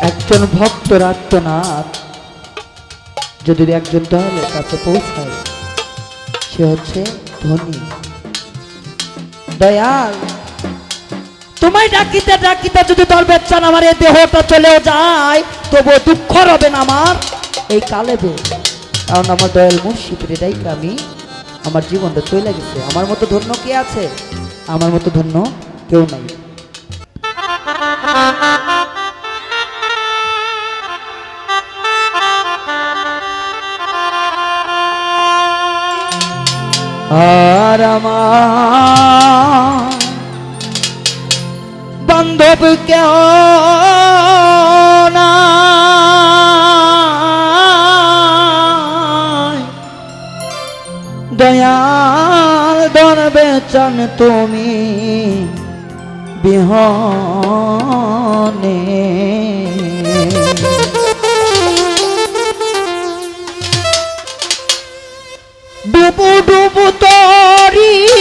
একজন ভক্ত রাত্রনাথ যদি একজন দয়ালের কাছে পৌঁছায়, সে হচ্ছে ধনী। দয়াল, তোমায় ডাকিতে ডাকিতে যদি তোর বেচান আমার এই দেহটা চলেও যায় তবু দুঃখ রবে না আমার এই কালেবে। কারণ আমার দয়াল মুর্শিদের এটাই আমি? আমার জীবনটা চলে গেছে। আমার মতো ধন্য কে আছে? আমার মতো ধন্য কেউ নাই। আর আমার বান্ধব কেউ নাই। দয়াল ধরবে চান তুমি বিহনে ডুবু ডুবু তরি।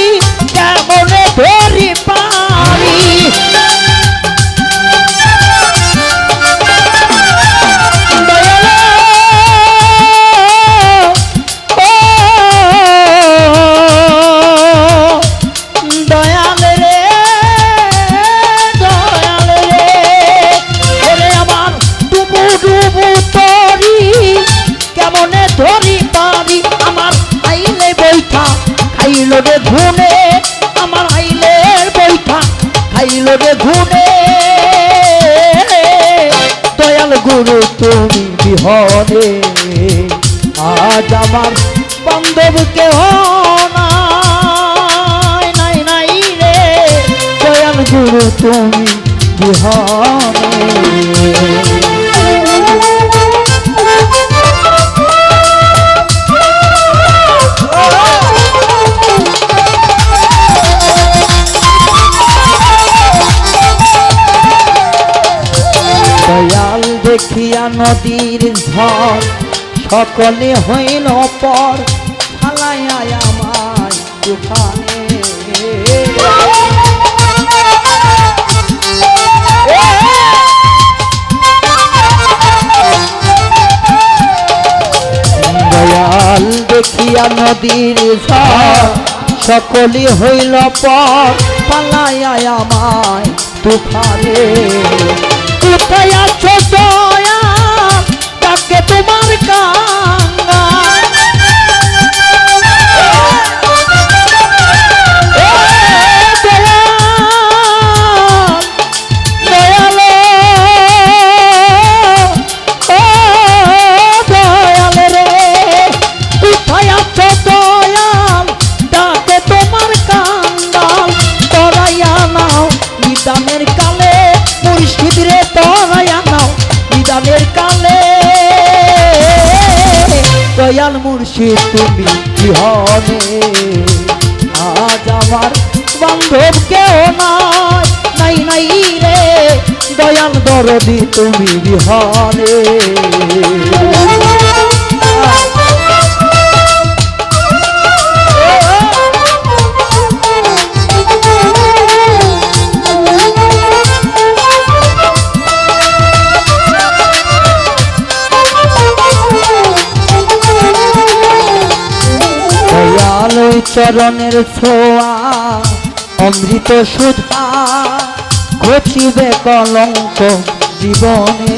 বৈঠা, খাইল রে ঘুনে আমার আইলে বৈঠা, খাইল রে ঘুনে দয়াল গুরু, তুমি বিহনে, আজ আমার বান্ধব কেহ নাই নাই নাই রে। দয়াল গুরু, তুমি বিহনে। নদীর ঝড়। সকলে হইল পর দয়াল দেখিয়া নদীর ঝড়। সকলে হইল পর পালাইয়া আমায় তুফানে। কোথায় আছো দয়া que tú দয়াল মুর্শিদ, তুমি কি হবে আজ আমার বান্ধব কেউ নাই নাই নাই রে। দয়াল দরদি, তুমি বিহনে চরণের ছোয়া অমৃত সুধা ঘটিবে কলঙ্ক জীবনে।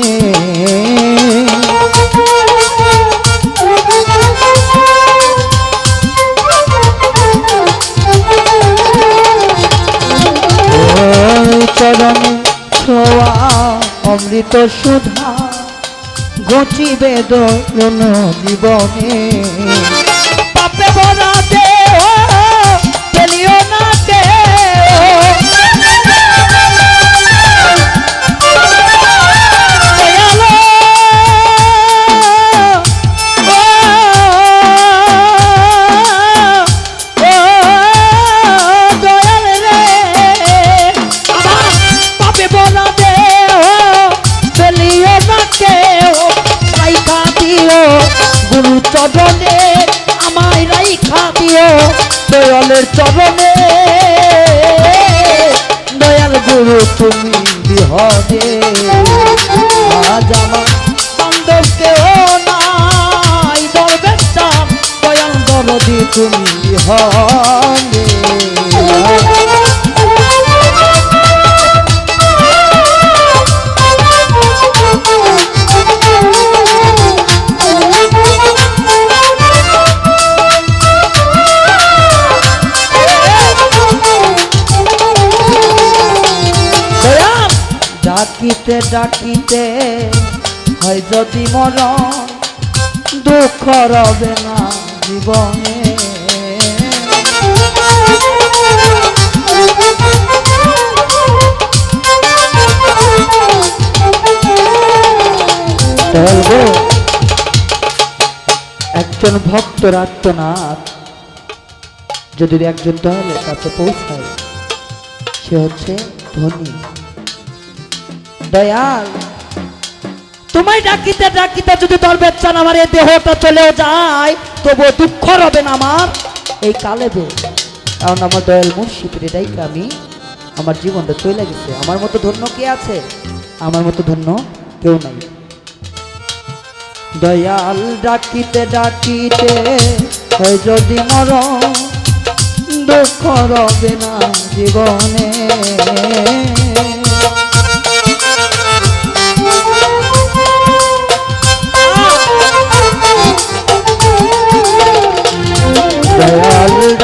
চরণে ছোঁয়া অমৃত সুধা ঘটিবে দোলন জীবনে। দয়ালের চরণে। দয়াল গুরু, তুমি বিহরে আজ আমার বান্ধব কেউ নাই দয়াল দরদি, তুমি হন ডাকিতে ডাকিতে, হয় যদি মরণ দুঃখ রবে না জীবনে। একজন ভক্ত আত্মনাথ যদি একজন দয়ালের কাছে পৌঁছায়, সে হচ্ছে ধনী। দয়াল। তোমায় ডাকিতে ডাকিতে যদি তোর বেচান আমার এই দেহটা চলেও যায় তবু দুঃখ রবে না আমার। এই কালেবে কারণ আমার দয়াল মুর্শিদের এটাই আমি, আমার জীবনটা চলে গেছে। আমার মতো ধন্য কে আছে? আমার মতো ধন্য কেউ নাই। দয়াল ডাকিতে ডাকিতে যদি মর দুঃখ রবে না জীবনে।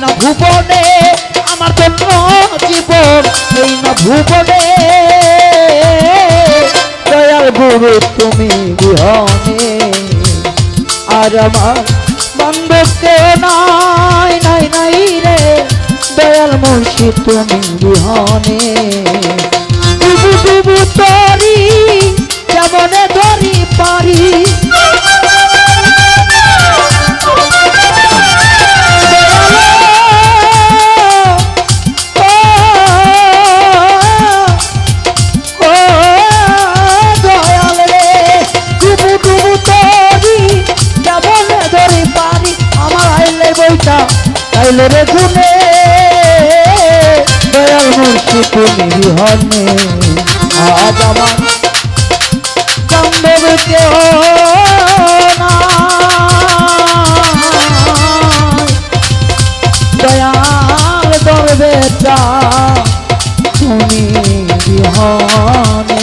না ভুবনে, আমার ধন্য জীবন এই না ভুবনে। দয়াল গুরু, তুমি বিহনে, আর আমার বান্ধবকে নাই নাই নাই রে। দয়াল মুর্শি, তুমি বিহনে। ডুবু ডুবু তরি, যেমনে ধরি পারি আইলে রে গুনে দয়াল মুর্শি তুমি বিহনে। আজ আমার দয়াল তুমি বিহনে।